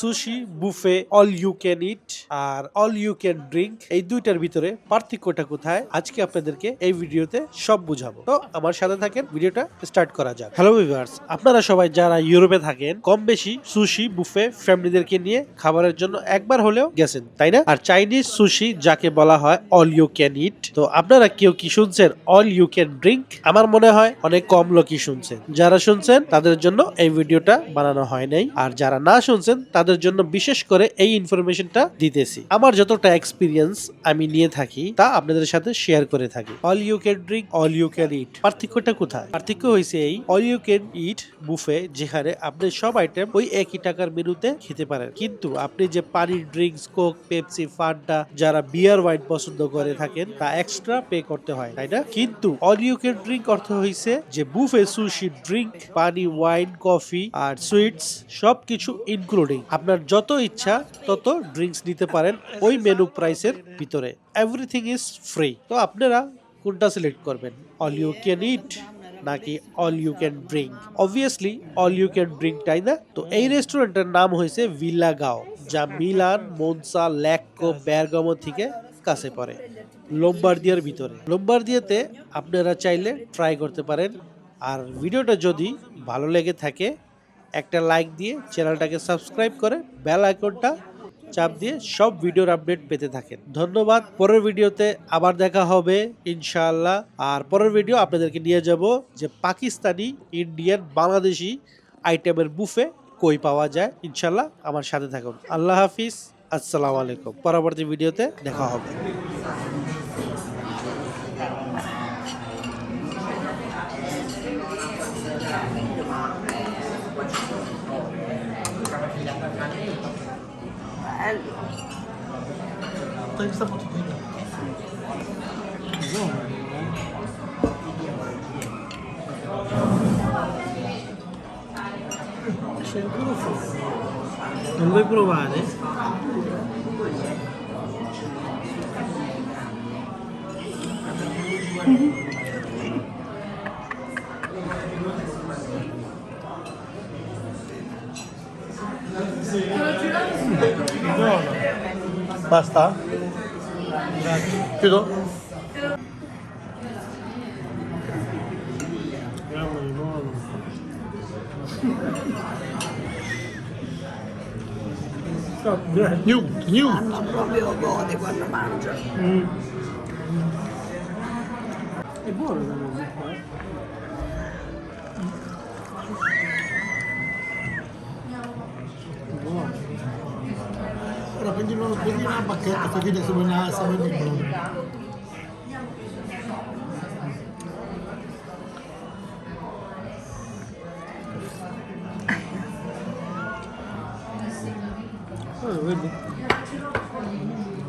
Sushi buffet all you can eat R all you can drink এই দুইটার ভিতরে পার্থক্যটা কোথায়? আজকে আপনাদেরকে এই ভিডিওতে সব বুঝাবো। তো আমার সাথে থাকেন, ভিডিওটা স্টার্ট করা যাক। হ্যালো ভিউয়ার্স আপনারা সবাই যারা ইউরোপে থাকেন কম বেশি সুশি বুফে ফ্যামিলিদেরকে নিয়ে খাবারের জন্য একবার হলেও গেছেন, তাই না? আর চাইনিজ সুশি যাকে বলা হয় অল ইউ ক্যান ইট তো আপনারা কেউ কি শুনছেন অল ইউ ক্যান ড্রিঙ্ক আমার মনে হয় অনেক কম লোকই শুনছেন। যারা শুনছেন, তাদের জন্য এই ভিডিওটা বানানো হয় নাই। আর যারা না শুনছেন, তাদের জন্য বিশেষ করে এই ইনফরমেশনটা দিতেছি। আমার যতটা এক্সপিরিয়েন্স আমি নিয়ে থাকি, তা আপনাদের সাথে শেয়ার করে থাকি। All you can drink all you can eat পার্থক্যটা কোথায়? পার্থক্য হয়েছে এই all you can eat buffet যেখানে আপনি সব আইটেম ওই একই টাকার মেনুতে খেতে পারেন। কিন্তু আপনি যে পানির ড্রিঙ্কস কোক পেপসি ফান্টা যারা বিয়ার ওয়াইন পছন্দ করে থাকেন, তা এক্সট্রা পে করতে হয়, তাই না? কিন্তু অল ইউ ক্যান ড্রিঙ্ক অর্থ হয়েছে যে বুফে সুশি ড্রিঙ্ক পানি ওয়াইন কফি আর সুইটস সবকিছু ইনক্লুডিং আপনার যত ইচ্ছা, তত ড্রিঙ্কস নিতে পারেন ওই মেনু প্রাইসের ভিতরে। এভরিথিং ইজ ফ্রি তো আপনারা কোনটা সিলেক্ট করবেন? অল ইউ ক্যান ইট নাকি all you can drink obviously all you can drink তাই না? তো এই রেস্টুরেন্টের নাম হয়েছে ভিলা গাও যা মিলান, মনসা ল্যাকো ব্যারগামো থেকে কাছে পড়ে। লোম্বার্দিয়ার ভিতরে। লোম্বার্দিয়াতে আপনারা চাইলে ট্রাই করতে পারেন। আর ভিডিওটা যদি ভালো লেগে থাকে একটা লাইক দিয়ে চ্যানেলটাকে সাবস্ক্রাইব করে বেল আইকনটা চাপ দিয়ে সব ভিডিওর আপডেট পেতে থাকেন। ধন্যবাদ। পরের ভিডিওতে আবার দেখা হবে ইনশাআল্লাহ। আর পরের ভিডিও আপনাদেরকে নিয়ে যাব যে পাকিস্তানি ইন্ডিয়ান বাংলাদেশি আইটেমের বুফে কই পাওয়া যায়। ইনশাল্লাহ আমার সাথে থাকুন। আল্লাহ হাফিজ। আসসালামু আলাইকুম। পরবর্তী ভিডিওতে দেখা হবে। 다 일사포트 보이네. Non vuoi provare? Mm-hmm. Basta? Chưa New, new. Hanno proprio gode quando mangia. Mm. È buono da noi, eh? Quindi una bacchetta, facchina sopra una sopra di blu. Ah.